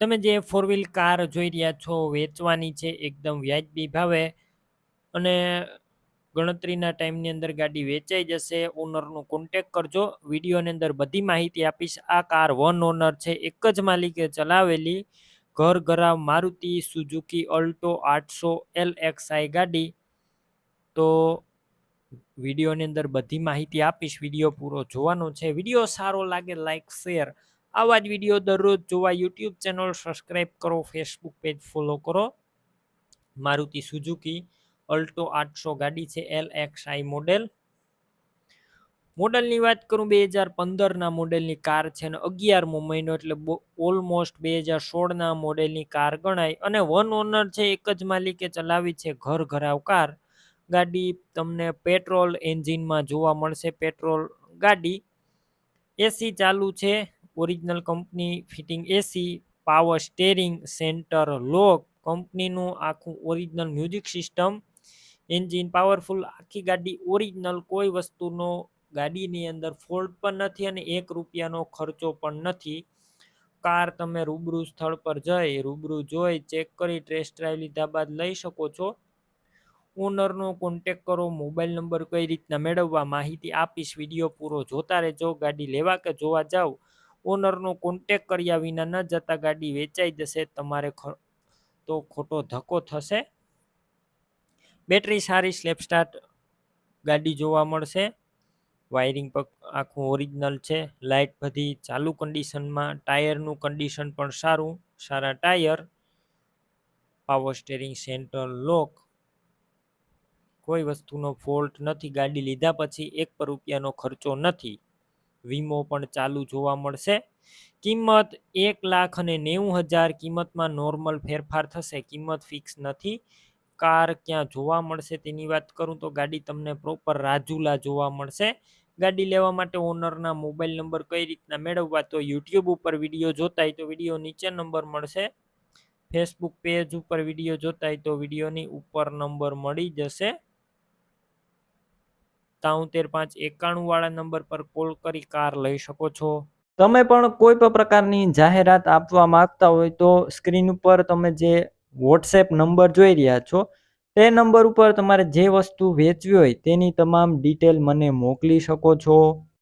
તમે જે four wheel car જોઈ રહ્યા છો, વેચવાની છે, એકદમ વ્યાજબી ભાવે અને ગણતરીના ટાઈમની અંદર ગાડી વેચાઈ જશે ઓનરનો કોન્ટેક કરજો. વિડીયોની અંદર બધી માહિતી આપીશ. આ કાર વન ઓનર છે, એક જ માલિકે ચલાવેલી ઘર ઘરાવ મારુતિ સુઝુકી અલ્ટો આઠસો એલ એક્સઆઈ ગાડી. તો વિડીયોની અંદર બધી માહિતી આપીશ. વીડિયો પૂરો જોવાનો છે. વીડિયો સારો લાગે લાઈક શેર આવા જ વીડિયો દરરોજ જોવા યુટ્યુબ ચેનલ સબસ્ક્રાઈબ કરો, ફેસબુક પેજ ફોલો કરો. મારુતિ સુઝુકી, અલ્ટો આઠસો ગાડી છે, એલ એક્સ આઈ મોડેલ. મોડલની વાત કરું, બે હજાર પંદરના મોડેલની કાર છે અને અગિયારમો મહિનો, એટલે ઓલમોસ્ટ બે હજાર સોળના મોડેલની કાર ગણાય. અને વન ઓનર છે, એક જ માલિકે ચલાવી છે, ઘર ઘરાવ કાર. ગાડી તમને પેટ્રોલ એન્જિનમાં જોવા મળશે, પેટ્રોલ ગાડી. એસી ચાલુ છે original company fitting AC, power steering, centre lock, કંપનીનું આખું original music system, engine powerful, આખી ગાડી ઓરિજિનલ, કોઈ વસ્તુનો ગાડીની અંદર ફોલ્ટ પણ નથી અને એક રૂપિયાનો ખર્ચો પણ નથી. કાર તમે રૂબરૂ સ્થળ પર જઈ, રૂબરૂ જોઈ, ચેક કરી, ટેસ્ટ ડ્રાઈવ લીધા બાદ લઈ શકો છો. ઓનરનો કોન્ટેક કરો, મોબાઈલ નંબર કઈ રીતના મેળવવા, માહિતી આપીશ, વીડિયો પૂરો જોતા રહેજો, ગાડી લેવા કે જોવા જાઓ ઓનરનો કોન્ટેક કર્યા વિના ન જતા ગાડી વેચાઈ જશે, તમારે તો ખોટો ધક્કો થશે. બેટરી સારી સ્લેપ સ્ટાર્ટ ગાડી જોવા મળશે. વાયરિંગ પર આખું ઓરિજિનલ છે. લાઇટ બધી ચાલુ કન્ડિશનમાં ટાયરનું કન્ડિશન પણ સારું, સારા tyre. Power steering centre lock કોઈ વસ્તુનો ફોલ્ટ નથી, ગાડી લીધા પછી એક પર રૂપિયાનો ખર્ચો નથી. વીમો પણ ચાલુ જોવા મળશે. કિંમત એક લાખ અને નેવું હજાર કિંમતમાં નોર્મલ ફેરફાર થશે. કિંમત ફિક્સ નથી. કાર ક્યાં જોવા મળશે તેની વાત કરું તો ગાડી તમને પ્રોપર રાજુલા જોવા મળશે. ગાડી લેવા માટે ઓનરના મોબાઈલ નંબર કઈ રીતના મેળવવા તો યુટ્યુબ ઉપર વીડિયો જોતા હોય તો વીડિયો નીચે નંબર મળશે. ફેસબુક પેજ ઉપર વીડિયો જોતા હોય તો વિડીયોની ઉપર નંબર મળી જશે. તાઉતેર પાંચ એકાણું વાળા નંબર પર કોલ કરી કાર લઈ શકો છો. તમે પણ કોઈ પણ પ્રકારની જાહેરાત આપવા માંગતા હોય તો સ્ક્રીન ઉપર તમે જે વોટ્સએપ નંબર જોઈ રહ્યા છો, તે નંબર ઉપર તમારે જે વસ્તુ વેચવી હોય તેની તમામ ડિટેલ મને મોકલી શકો છો.